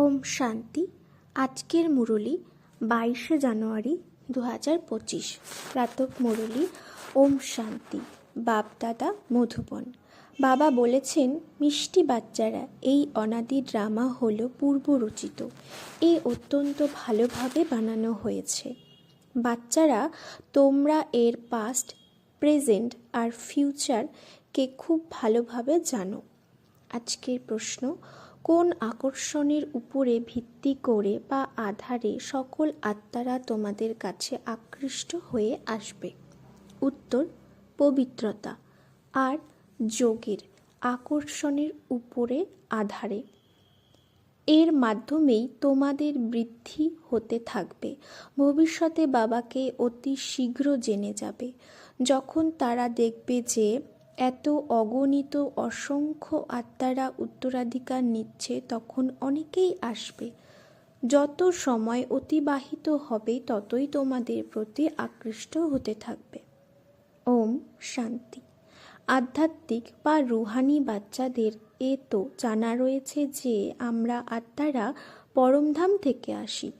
ওম শান্তি। আজকের মুরলি বাইশে জানুয়ারি দু হাজার পঁচিশ। প্রাতক মুরলি ওম শান্তি বাপদাদা মধুবন। বাবা বলেছেন, মিষ্টি বাচ্চারা এই অনাদি ড্রামা হল পূর্বরচিত। এ অত্যন্ত ভালোভাবে বানানো হয়েছে। বাচ্চারা, তোমরা এর পাস্ট প্রেজেন্ট আর ফিউচারকে খুব ভালোভাবে জানো। আজকের প্রশ্ন কোন আকর্ষণের উপরে ভিত্তি করে বা আধারে সকল আত্মারা তোমাদের কাছে আকৃষ্ট হয়ে আসবে? উত্তর, পবিত্রতা। আর, যোগের আকর্ষণের উপরে আধারে। এর মাধ্যমেই তোমাদের বৃদ্ধি হতে থাকবে। ভবিষ্যতে বাবাকে অতি শীঘ্র জেনে যাবে। যখন তারা দেখবে যে এত অগণিত অসংখ্য আত্মারা উত্তরাধিকার নিচ্ছে তখন অনেকেই আসবে। যত সময় অতিবাহিত হবে, ততই তোমাদের প্রতি আকৃষ্ট হতে থাকবে। ওম শান্তি। আধ্যাত্মিক বা রুহানি বাচ্চাদের এ তো জানা রয়েছে যে, আমরা আত্মারা পরমধাম থেকে আসি।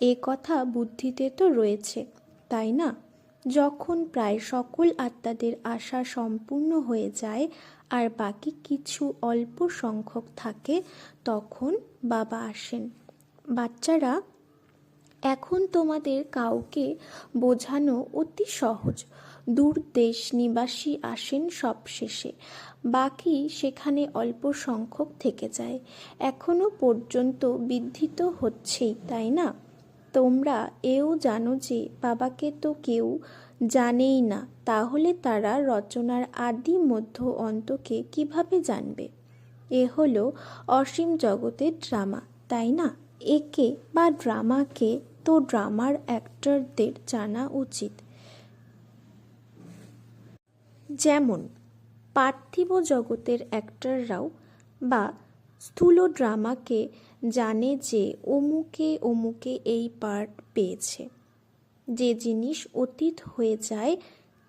এ কথা বুদ্ধিতে তো রয়েছে, তাই না? যখন প্রায় সকল আত্মাদের আশা সম্পূর্ণ হয়ে যায় আর বাকি কিছু অল্প সংখ্যক থাকে, তখন বাবা আসেন। বাচ্চারা, এখন তোমাদের কাউকে বোঝানো অতি সহজ। দূর দেশ নিবাসী আসেন সবশেষে। বাকি সেখানে অল্প সংখ্যক থেকে যায়। এখনও পর্যন্ত বিদ্ধিত হচ্ছেই, তাই না? তোমরা এও জানো যে বাবাকে তো কেউ জানেই না, তাহলে তারা রচনার আদি মধ্য অন্তকে কীভাবে জানবে? এ হলো অসীম জগতের ড্রামা, তাই না? একে বা ড্রামাকে তো ড্রামার অ্যাক্টরদের জানা উচিত। যেমন, পার্থিব জগতের অ্যাক্টররাও বা স্থূল ড্রামাকে জানে যে অমুকে অমুকে এই পার্ট পেয়েছে। যে জিনিস অতীত হয়ে যায়,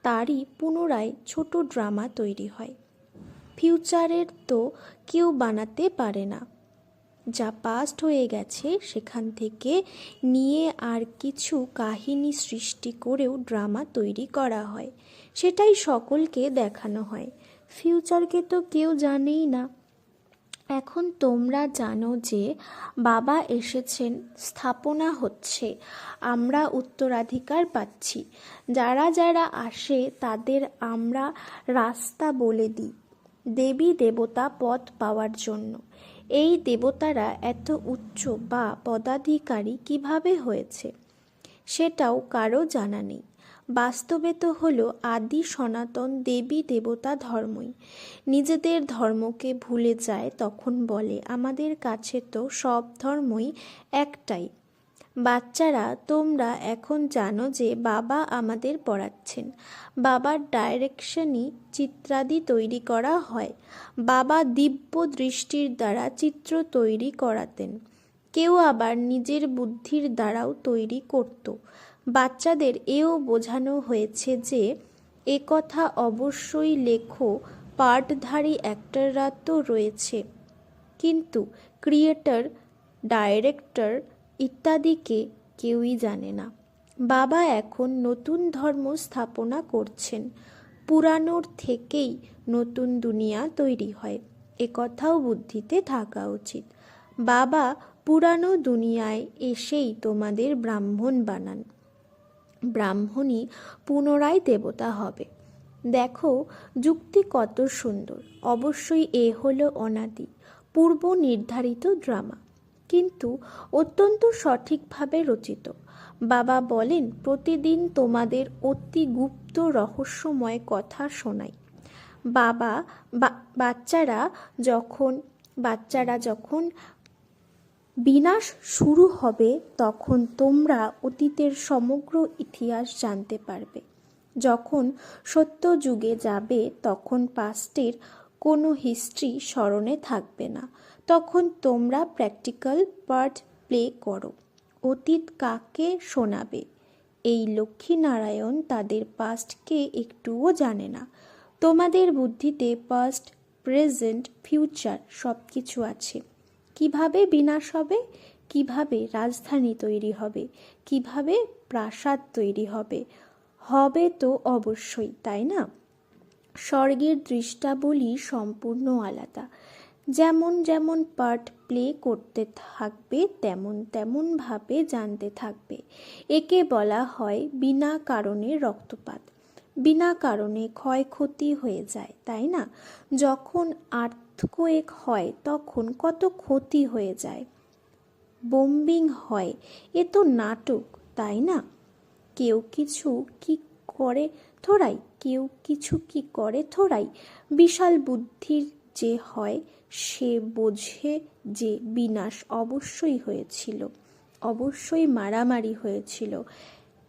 তারই পুনরায় ছোট ড্রামা তৈরি হয়। ফিউচারের তো কেউ বানাতে পারে না। যা পাস্ট হয়ে গেছে, সেখান থেকে নিয়ে আর কিছু কাহিনী সৃষ্টি করেও ড্রামা তৈরি করা হয়। সেটাই সকলকে দেখানো হয়। ফিউচারকে তো কেউ জানেই না। এখন তোমরা জানো যে বাবা এসেছেন, স্থাপনা হচ্ছে। আমরা উত্তরাধিকার পাচ্ছি। যারা যারা আসে, তাদের আমরা রাস্তা বলে দিই, দেবী দেবতা পদ পাওয়ার জন্য। এই দেবতারা এত উচ্চ বা পদাধিকারী কীভাবে হয়েছে? সেটাও কারও জানা নেই। বাস্তবে তো হলো আদি সনাতন দেবী দেবতা ধর্মই। নিজেদের ধর্মকে ভুলে যায় তখন বলে, আমাদের কাছে তো সব ধর্মই একটাই। বাচ্চারা, তোমরা এখন জানো যে বাবা আমাদের পড়াচ্ছেন। বাবার ডাইরেকশনই চিত্রাদি তৈরি করা হয়। বাবা দিব্য দৃষ্টির দ্বারা চিত্র তৈরি করাতেন। কেউ আবার নিজের বুদ্ধির দ্বারাও তৈরি করত। বাচ্চাদের এও বোঝানো হয়েছে যে, এ কথা অবশ্যই লেখো পার্টধারী অ্যাক্টররা তো রয়েছে। কিন্তু ক্রিয়েটর, ডাইরেক্টর ইত্যাদিকে কেউই জানে না। বাবা এখন নতুন ধর্ম স্থাপনা করছেন। পুরানোর থেকেই নতুন দুনিয়া তৈরি হয়। কথাও বুদ্ধিতে থাকা উচিত। বাবা পুরানো দুনিয়ায় এসেই তোমাদের ব্রাহ্মণ বানান। ব্রাহ্মণই পুনরায় দেবতা হবে। দেখো, যুক্তি কত সুন্দর। অবশ্যই এ হলো অনাদি, পূর্ব নির্ধারিত ড্রামা। কিন্তু অত্যন্ত সঠিকভাবে রচিত। বাবা বলেন, প্রতিদিন তোমাদের অতি গুপ্ত রহস্যময় কথা শোনাই। বাবা বাচ্চারা যখন বাচ্চারা যখন বিনাশ শুরু হবে তখন তোমরা অতীতের সমগ্র ইতিহাস জানতে পারবে। যখন সত্য যুগে যাবে, তখন পাস্টের কোনো হিস্ট্রি স্মরণে থাকবে না। তখন তোমরা প্র্যাকটিক্যাল পার্ট প্লে করো। অতীত কাকে শোনাবে? এই লক্ষ্মীনারায়ণ তাদের পাস্টকে একটুও জানে না। তোমাদের বুদ্ধিতে পাস্ট প্রেজেন্ট ফিউচার সব কিছু আছে। কীভাবে বিনাশ হবে? কীভাবে রাজধানী তৈরি হবে? কীভাবে প্রাসাদ তৈরি হবে? হবে তো অবশ্যই, তাই না? স্বর্গের দৃষ্টাবলী সম্পূর্ণ আলাদা। যেমন যেমন পার্ট প্লে করতে থাকবে, তেমন তেমনভাবে জানতে থাকবে। একে বলা হয় বিনা কারণে রক্তপাত। বিনা কারণে ক্ষয়ক্ষতি হয়ে যায়, তাই না? যখন আর্থকোয়েক হয়, তখন কত ক্ষতি হয়ে যায়। বোম্বিং হয়, এ তো নাটক, তাই না? কেউ কিছু কি করে থোড়াই, কেউ কিছু কি করে থোড়াই। বিশাল বুদ্ধির যে হয়, সে বোঝে যে বিনাশ অবশ্যই হয়েছিল, অবশ্যই মারামারি হয়েছিল।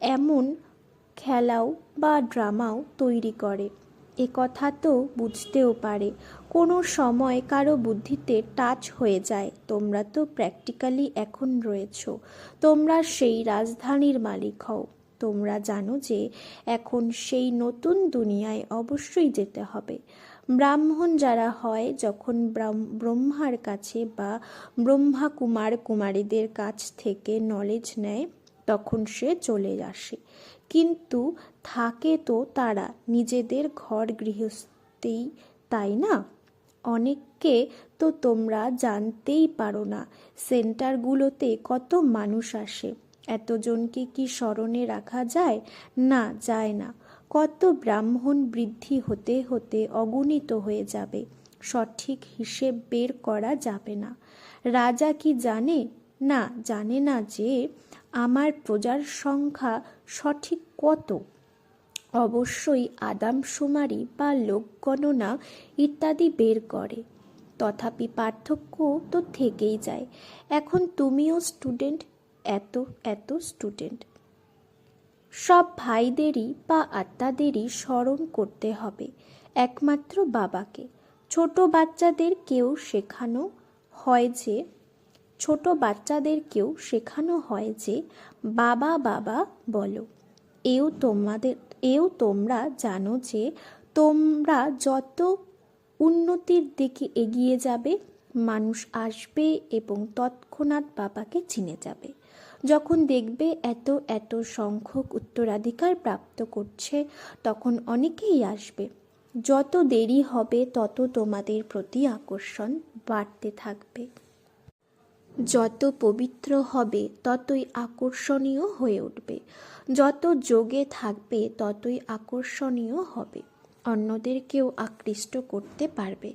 এমন খেলাও বা ড্রামাও তৈরি করে। এ কথা তো বুঝতেও পারে। কোনো সময় কারও বুদ্ধিতে টাচ হয়ে যায়, তোমরা তো প্র্যাকটিক্যালি এখন রয়েছ। তোমরা সেই রাজধানীর মালিক হও। তোমরা জানো যে এখন সেই নতুন দুনিয়ায় অবশ্যই যেতে হবে। ব্রাহ্মণ যারা হয়, যখন ব্রহ্মার কাছে বা ব্রহ্মা কুমার কুমারীদের কাছ থেকে নলেজ নেয়, তখন সে চলে আসে। কিন্তু থাকে তো তারা, নিজেদের ঘর গৃহস্থেই, তাই না? অনেককে তো তোমরা জানতেই পারো না। সেন্টারগুলোতে কত মানুষ আসে। এতজনকে কি স্মরণে রাখা যায়? না যায় না। কত ব্রাহ্মণ বৃদ্ধি হতে হতে অগণিত হয়ে যাবে। সঠিক হিসেব বের করা যাবে না। রাজা কি জানে? না জানে না যে আমার প্রজার সংখ্যা সঠিক কত। অবশ্যই আদামশুমারি বা লোকগণনা ইত্যাদি বের করে। তথাপি পার্থক্য তো থেকেই যায়। এখন তুমিও স্টুডেন্ট এত এত স্টুডেন্ট সব ভাইদেরই বা আত্মাদেরই স্মরণ করতে হবে, একমাত্র বাবাকে। ছোট বাচ্চাদের কেউ শেখানো হয় যে, ছোট বাচ্চাদেরকেও শেখানো হয় যে, বাবা বাবা বলো, এও তোমাদের এও তোমরা জানো যে তোমরা যত উন্নতির দিকে এগিয়ে যাবে, মানুষ আসবে এবং তৎক্ষণাৎ বাবাকে চিনে যাবে। যখন দেখবে এত এত সংখ্যক উত্তরাধিকার প্রাপ্ত করছে, তখন অনেকেই আসবে। যত দেরি হবে, তত তোমাদের প্রতি আকর্ষণ বাড়তে থাকবে। যত পবিত্র হবে, ততই আকর্ষণীয় হয়ে উঠবে। যত যোগে থাকবে, ততই আকর্ষণীয় হবে। অন্যদেরকেও আকৃষ্ট করতে পারবে।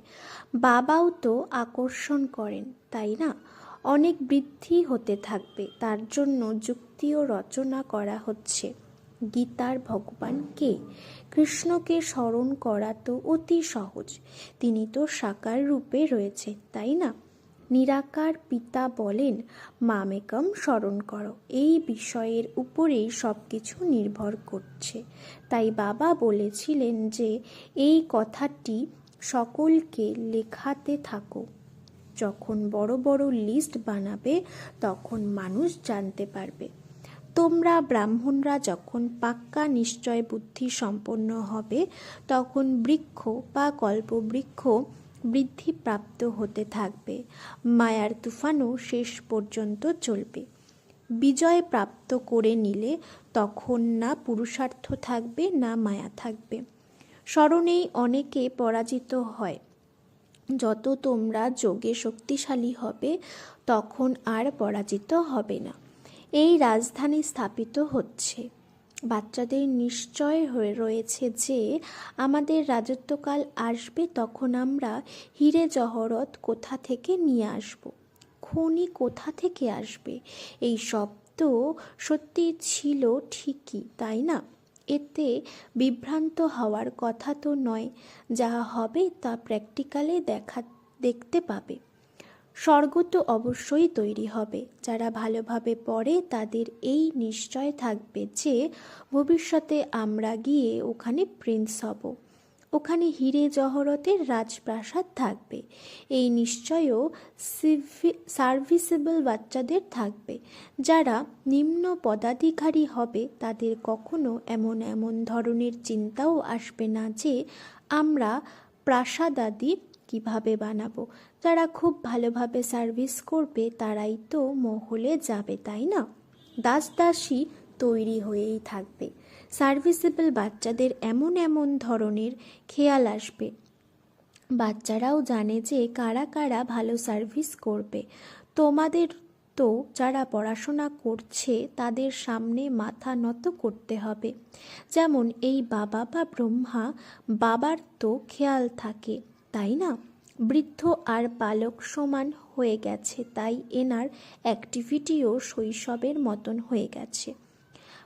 বাবাও তো আকর্ষণ করেন, তাই না? অনেক বৃদ্ধি হতে থাকবে, তার জন্য যুক্তিও রচনা করা হচ্ছে। গীতার ভগবান কে? কৃষ্ণকে স্মরণ করা তো অতি সহজ। তিনি তো সাকার রূপে রয়েছে, তাই না? নিরাকার পিতা বলেন, মামেকম, স্মরণ করো, এই বিষয়ের উপরেই সব কিছু নির্ভর করছে। তাই বাবা বলেছিলেন যে, এই কথাটি সকলকে লেখাতে থাকো। যখন বড় বড় লিস্ট বানাবে, তখন মানুষ জানতে পারবে। তোমরা ব্রাহ্মণরা যখন পাক্কা নিশ্চয় বুদ্ধি সম্পন্ন হবে, তখন বৃক্ষ বা কল্পবৃক্ষ বৃদ্ধিপ্রাপ্ত হতে থাকবে। মায়ার তুফানও শেষ পর্যন্ত চলবে। বিজয় প্রাপ্ত করে নিলে তখন না পুরুষার্থ থাকবে, না মায়া থাকবে। স্মরণেই অনেকে পরাজিত হয়। যত তোমরা যোগে শক্তিশালী হবে, তখন আর পরাজিত হবে না। এই রাজধানী স্থাপিত হচ্ছে। বাচ্চাদের নিশ্চয় হয়ে রয়েছে যে আমাদের রাজত্বকাল আসবে তখন আমরা হিরে জহরত কোথা থেকে নিয়ে আসব? খনি কোথা থেকে আসবে? এই শব্দ সত্যি ছিল ঠিকই, তাই না? এতে বিভ্রান্ত হওয়ার কথা তো নয়, যা হবে তা প্র্যাকটিক্যালে দেখা, দেখতে পাবে। স্বর্গ তো অবশ্যই তৈরি হবে। যারা ভালোভাবে পড়ে তাদের এই নিশ্চয় থাকবে যে, ভবিষ্যতে আমরা গিয়ে ওখানে প্রিন্স হব। ওখানে হিরে জহরতের রাজপ্রাসাদ থাকবে। এই নিশ্চয়ও সার্ভিসেবল বাচ্চাদের থাকবে। যারা নিম্ন পদাধিকারী হবে তাদের কখনো এমন এমন ধরনের চিন্তাও আসবে না যে, আমরা প্রাসাদাদি কীভাবে বানাবো? যারা খুব ভালোভাবে সার্ভিস করবে, তারাই তো মহলে যাবে, তাই না? দাস দাসী তৈরি হয়েই থাকবে। সার্ভিসেবল বাচ্চাদের এমন এমন ধরনের খেয়াল আসবে। বাচ্চারাও জানে যে কারা কারা ভালো সার্ভিস করবে। তোমাদের তো যারা পড়াশোনা করছে, তাদের সামনে মাথা নত করতে হবে। যেমন এই বাবা বা ব্রহ্মা, বাবার তো খেয়াল থাকে। তাই না? বৃদ্ধ আর বালক সমান হয়ে গেছে, তাই এনার অ্যাক্টিভিটিও শৈশবের মতন হয়ে গেছে।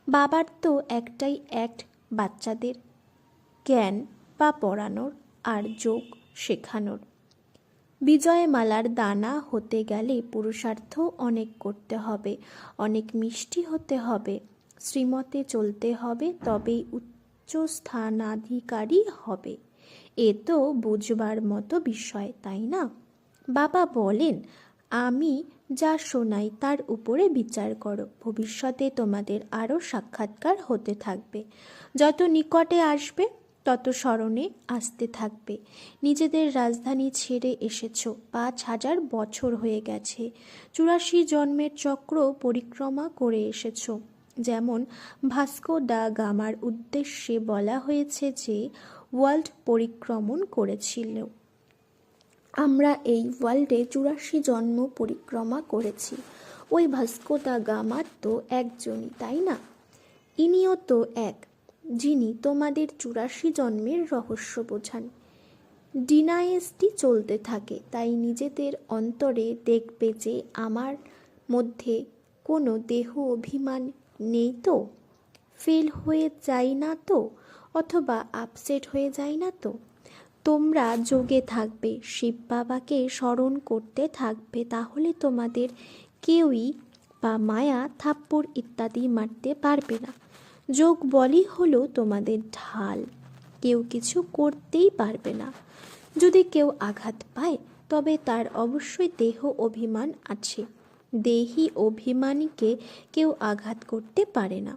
বাবার তো একটাই অ্যাক্ট বাচ্চাদের জ্ঞান বা পড়ানোর আর যোগ শেখানোর। বিজয়মালার দানা হতে গেলে পুরুষার্থ অনেক করতে হবে, অনেক মিষ্টি হতে হবে, শ্রীমতে চলতে হবে, তবেই উচ্চ স্থানাধিকারী হবে। এ তো বুঝবার মতো বিষয়, তাই না? বাবা বলেন, আমি যা শোনাই তার উপরে বিচার করো। ভবিষ্যতে তোমাদের আরও সাক্ষাৎকার হতে থাকবে। যত নিকটে আসবে, তত স্মরণে আসতে থাকবে। নিজেদের রাজধানী ছেড়ে এসেছ। পাঁচ হাজার বছর হয়ে গেছে। চুরাশি জন্মের চক্র পরিক্রমা করে এসেছ। যেমন ভাস্কো ডা গামার উদ্দেশ্যে বলা হয়েছে যে ওয়ার্ল্ড পরিক্রমণ করেছিল আমরা এই ওয়ার্ল্ডে চুরাশি জন্ম পরিক্রমা করেছি। ওই ভাস্কো দা গামার তো একজনই, তাই না? ইনিও তো এক, যিনি তোমাদের চুরাশি জন্মের রহস্য বোঝান। ডিনাইএসটি চলতে থাকে, তাই নিজেদের অন্তরে দেখবে যে আমার মধ্যে কোনো দেহ অভিমান নেই তো? ফেল হয়ে যায় না তো? অথবা আপসেট হয়ে যায় না তো? তোমরা যোগে থাকবে, শিব বাবাকে স্মরণ করতে থাকবে, তাহলে তোমাদের কেউই বা মায়া, থাপ্পড় ইত্যাদি মারতে পারবে না। যোগ বলই হলো তোমাদের ঢাল। কেউ কিছু করতেই পারবে না। যদি কেউ আঘাত পায়, তবে তার অবশ্যই দেহ অভিমান আছে। দেহি অভিমানীকে কেউ আঘাত করতে পারে না।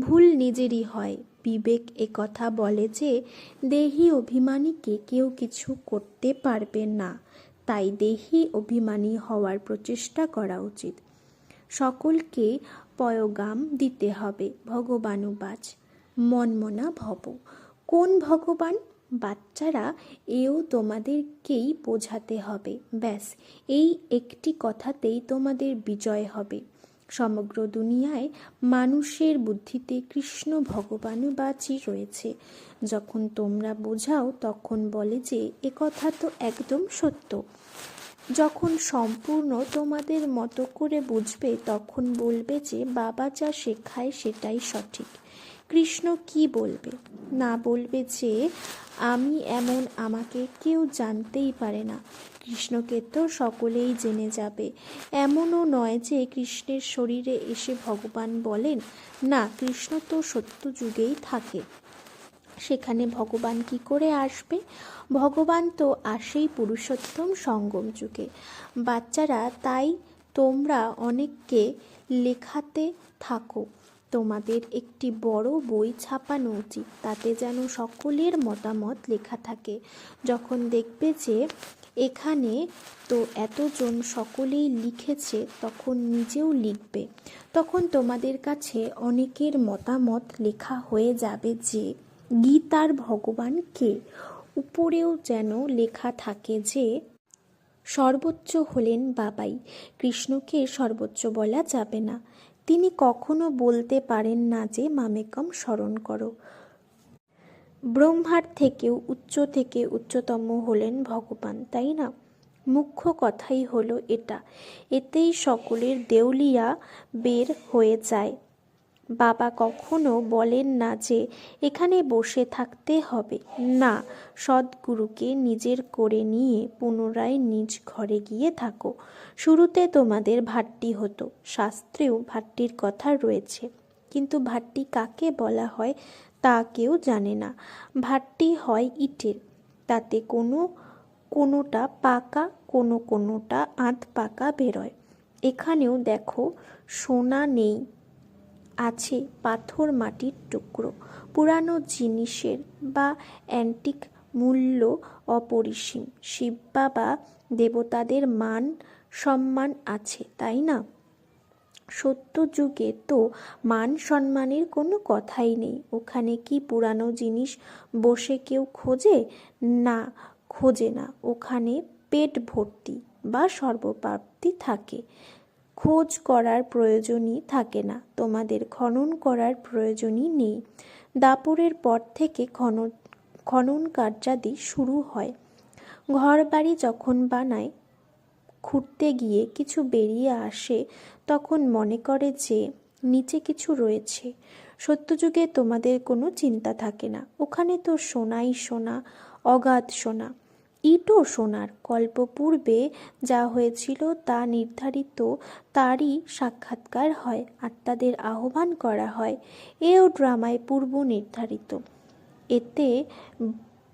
ভুল নিজেরই হয়। বিবেক কথা বলে যে, দেহি অভিমানীকে কেউ কিছু করতে পারবে না। তাই দেহি অভিমানী হওয়ার প্রচেষ্টা করা উচিত। সকলকে পয়গাম দিতে হবে ভগবানুবাজ মনমনা ভব। কোন ভগবান? বাচ্চারা এও তোমাদেরকেই বোঝাতে হবে। ব্যাস, এই একটি কথাতেই তোমাদের বিজয় হবে। সমগ্র দুনিয়ায় মানুষের বুদ্ধিতে কৃষ্ণ ভগবানুবাচই রয়েছে। যখন তোমরা বোঝাও, তখন বলে যে, এ কথা তো একদম সত্য। যখন সম্পূর্ণ তোমাদের মতো করে বুঝবে, তখন বলবে যে, বাবা যা শেখায় সেটাই সঠিক। কৃষ্ণ কি বলবে? না বলবে যে, আমি এমন আমাকে কেউ জানতেই পারে না। কৃষ্ণকে তো সকলেই জেনে যাবে। এমনও নয় যে কৃষ্ণের শরীরে এসে ভগবান বলেন, না, কৃষ্ণ তো সত্য যুগেই থাকে। সেখানে ভগবান কি করে আসবে? ভগবান তো আসেই পুরুষোত্তম সঙ্গম যুগে। বাচ্চারা, তাই তোমরা অনেককে লেখাতে থাকো। তোমাদের একটি বড় বই ছাপানো উচিত, তাতে যেন সকলের মতামত লেখা থাকে। যখন দেখবে যে এখানে তো এতজন সকলেই লিখেছে, তখন নিজেও লিখবে। তখন তোমাদের কাছে অনেকের মতামত লেখা হয়ে যাবে যে, গীতার ভগবান কে? উপরেও যেন লেখা থাকে যে, সর্বোচ্চ হলেন বাবাই। কৃষ্ণকে সর্বোচ্চ বলা যাবে না। তিনি কখনো বলতে পারেন না যে, মামেকম স্মরণ করো। ব্রহ্মার থেকেও উচ্চ থেকে উচ্চতম হলেন ভগবান, তাই না? মুখ্য কথাই হলো এটা, এতেই সকলের দেউলিয়া বের হয়ে যায়। বাবা কখনো বলেন না যে এখানে বসে থাকতে হবে। না, সদ্গুরুকে নিজের করে নিয়ে পুনরায় নিজ ঘরে গিয়ে থাকো। শুরুতে তোমাদের ভাট্টি হতো, শাস্ত্রেও ভাট্টির কথা রয়েছে। কিন্তু ভাট্টি কাকে বলা হয় তা কেউ জানে না। ভাট্টি হয় ইটের। তাতে কোনো কোনোটা পাকা, কোনো কোনোটা আধ পাকা বেরোয়। এখানেও দেখো সোনা নেই, আছে পাথর মাটির টুকরো। পুরানো জিনিসের বা অ্যান্টিক মূল্য অপরিসীম। শিব বাবা দেবতাদের মান সম্মান আছে, তাই না? সত্য যুগে তো মান সম্মানের কোনো কথাই নেই। ওখানে কি পুরানো জিনিস বসে কেউ খোঁজে? না খোঁজে না। ওখানে পেট ভর্তি বা সর্বপ্রাপ্তি থাকে। খোঁজ করার প্রয়োজনই থাকে না। তোমাদের খনন করার প্রয়োজনই নেই। দাপরের পর থেকে খনন খনন কার্যাদি শুরু হয়। ঘর বাড়ি যখন বানায় খুঁড়তে গিয়ে কিছু বেরিয়ে আসে, তখন মনে করে যে নিচে কিছু রয়েছে। সত্যযুগে তোমাদের কোনো চিন্তা থাকে না। ওখানে তো সোনাই সোনা, অগাধ সোনা। ইটও সোনার। কল্প পূর্বে যা হয়েছিল তা নির্ধারিত, তারই সাক্ষাৎকার হয়, আত্মাদের আহ্বান করা হয়। এও ড্রামায় পূর্ব নির্ধারিত। এতে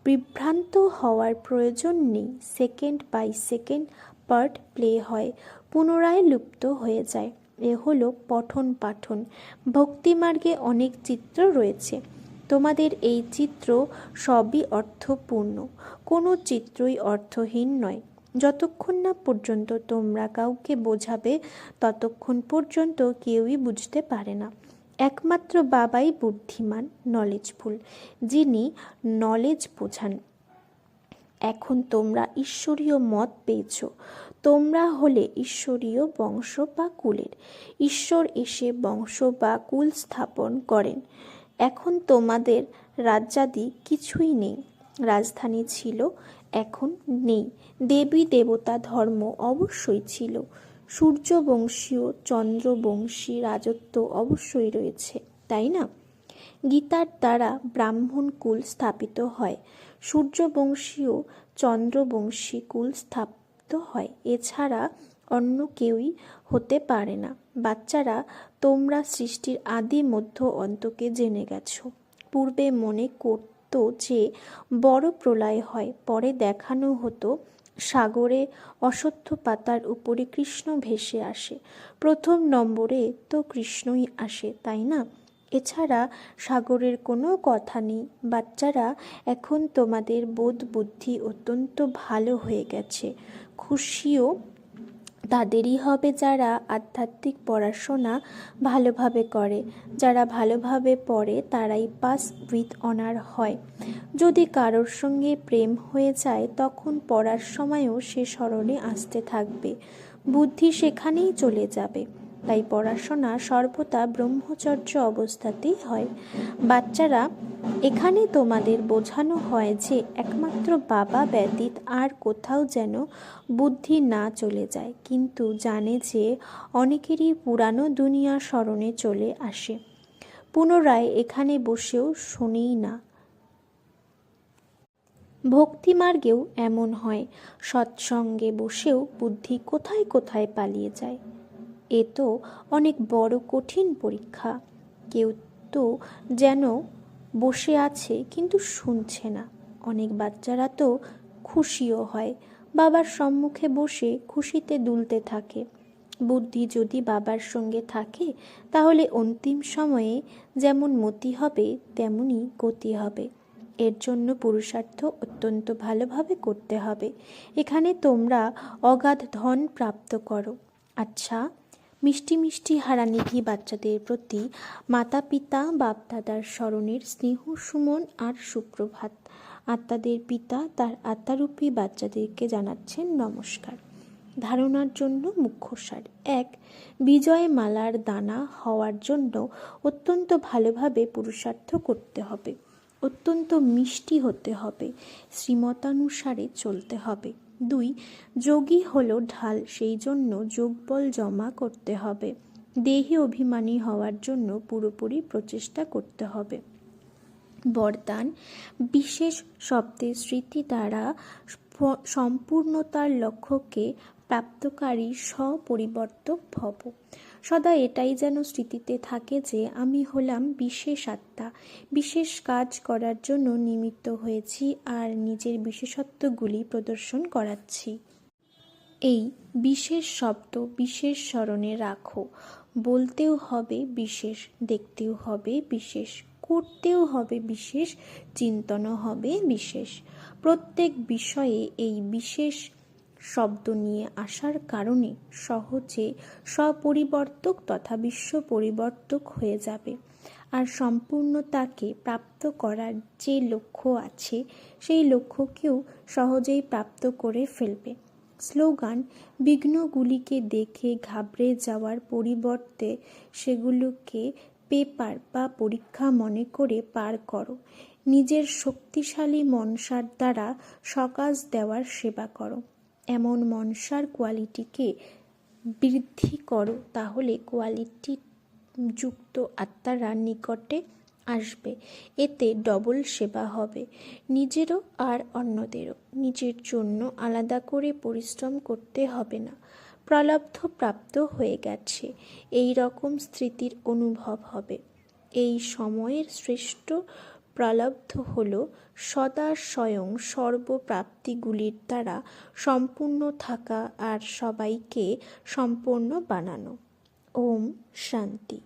বিভ্রান্ত হওয়ার প্রয়োজন নেই। Second by second part play হয়, পুনরায় লুপ্ত হয়ে যায়। এ হলো পঠন পাঠন। ভক্তিমার্গে অনেক চিত্র রয়েছে। তোমাদের এই চিত্র সবই অর্থপূর্ণ। কোনো চিত্রই অর্থহীন নয়। যতক্ষণ না পর্যন্ত তোমরা কাউকে বোঝাবে, ততক্ষণ পর্যন্ত কেউই বুঝতে পারে না। একমাত্র বাবাই বুদ্ধিমান নলেজফুল যিনি নলেজ বোঝান। এখন তোমরা ঈশ্বরীয় মত পেয়েছ। তোমরা হলে ঈশ্বরীয় বংশ বা কুলের। ঈশ্বর এসে বংশ বা কুল স্থাপন করেন। এখন তোমাদের রাজ্যাদি কিছুই নেই। রাজধানী ছিল, এখন নেই। দেবী দেবতা ধর্ম অবশ্যই ছিল। সূর্যবংশীয়, চন্দ্রবংশী রাজত্ব অবশ্যই রয়েছে, তাই না? গীতার দ্বারা ব্রাহ্মণ কুল স্থাপিত হয়। সূর্যবংশীয় চন্দ্রবংশী কুল স্থাপিত হয়। এছাড়া অন্য কেউই হতে পারে না। বাচ্চারা, তোমরা সৃষ্টির আদি মধ্য অন্তকে জেনে গেছো। পূর্বে মনে করত যে বড় প্রলয় হয়, পরে দেখানো হতো সাগরে অসত্য পাতার উপরে কৃষ্ণ ভেসে আসে। প্রথম নম্বরে তো কৃষ্ণই আসে, তাই না? এছাড়া সাগরের কোনো কথা নেই। বাচ্চারা এখন তোমাদের বোধ বুদ্ধি অত্যন্ত ভালো হয়ে গেছে। খুশিও তাদেরই হবে যারা আধ্যাত্মিক পড়াশোনা ভালোভাবে করে। যারা ভালোভাবে পড়ে তারাই পাস উইথ অনার হয়। যদি কারোর সঙ্গে প্রেম হয়ে যায়, তখন পড়ার সময়ও সে স্মরণে আসতে থাকবে। বুদ্ধি সেখানেই চলে যাবে। তাই পড়াশোনা সর্বদা ব্রহ্মচর্য অবস্থাতেই হয়। বাচ্চারা, এখানে তোমাদের বোঝানো হয় যে একমাত্র বাবা ব্যতীত আর কোথাও যেন বুদ্ধি না চলে যায়, কিন্তু জানে যে অনেকেরই পুরানো দুনিয়া স্মরণে চলে আসে। পুনরায় এখানে বসেও শুনেই না। ভক্তিমার্গেও এমন হয়, সৎসঙ্গে বসেও বুদ্ধি কোথায় কোথায় পালিয়ে যায়। এ তো অনেক বড় কঠিন পরীক্ষা। কেউ তো যেন বসে আছে কিন্তু শুনছে না। অনেক বাচ্চারা তো খুশিও হয়, বাবার সম্মুখে বসে খুশিতে দুলতে থাকে। বুদ্ধি যদি বাবার সঙ্গে থাকে, তাহলে অন্তিম সময়ে যেমন মতি হবে তেমনই গতি হবে। এর জন্য পুরুষার্থ অত্যন্ত ভালোভাবে করতে হবে। এখানে তোমরা অগাধ ধন প্রাপ্ত করো। আচ্ছা মিষ্টি মিষ্টি হারানিধি বাচ্চাদের প্রতি মাতা পিতা বাপ দাদার স্মরণের স্নেহ, সুমন আর সুপ্রভাত। আত্মাদের পিতা, তার আত্মারূপী বাচ্চাদেরকে জানাচ্ছেন নমস্কার। ধারণার জন্য মুখ্য সার। এক, বিজয় মালার দানা হওয়ার জন্য অত্যন্ত ভালোভাবে পুরুষার্থ করতে হবে। অত্যন্ত মিষ্টি হতে হবে, শ্রীমতানুসারে চলতে হবে। দুই, যোগী হলো ঢাল সেই জন্য যোগবল জমা করতে হবে। দেহে অভিমানী হওয়ার জন্য পুরোপুরি প্রচেষ্টা করতে হবে। বরদান, বিশেষ শব্দের স্মৃতি দ্বারা সম্পূর্ণতার লক্ষ্যকে প্রাপ্তকারী স্বপরিবর্তক ভব। সদা এটাই যেন স্মৃতিতে থাকে যে আমি হলাম বিশেষ আত্মা, বিশেষ কাজ করার জন্য নিমিত্ত হয়েছি আর নিজের বিশেষত্বগুলি প্রদর্শন করাচ্ছি। এই বিশেষ শব্দ, বিশেষ স্মরণে রাখো। বলতেও হবে বিশেষ, দেখতেও হবে বিশেষ, করতেও হবে বিশেষ, চিন্তনও হবে বিশেষ। প্রত্যেক বিষয়ে এই বিশেষ শব্দ নিয়ে আসার কারণে সহজে স্বপরিবর্তক তথা বিশ্ব পরিবর্তক হয়ে যাবে। আর সম্পূর্ণতাকে প্রাপ্ত করার যে লক্ষ্য আছে, সেই লক্ষ্যকেও সহজেই প্রাপ্ত করে ফেলবে। স্লোগান, বিঘ্নগুলিকে দেখে ঘাবড়ে যাওয়ার পরিবর্তে সেগুলোকে পেপার বা পরীক্ষা মনে করে পার করো। নিজের শক্তিশালী মনসার দ্বারা সকাজ দেওয়ার সেবা করো। এমন মনসার কোয়ালিটিকে বৃদ্ধি করো, তাহলে কোয়ালিটি যুক্ত আত্মারা নিকটে আসবে। এতে ডবল সেবা হবে, নিজেরও আর অন্যদেরও। নিজের জন্য আলাদা করে পরিশ্রম করতে হবে না। প্রলব্ধ প্রাপ্ত হয়ে গেছে, এই রকম স্মৃতির অনুভব হবে। এই সময়ের শ্রেষ্ঠ প্রলব্ধ হল সদা স্বয়ং সর্বপ্রাপ্তিগুলির দ্বারা সম্পূর্ণ থাকা আর সবাইকে সম্পূর্ণ বানানো। ওম শান্তি।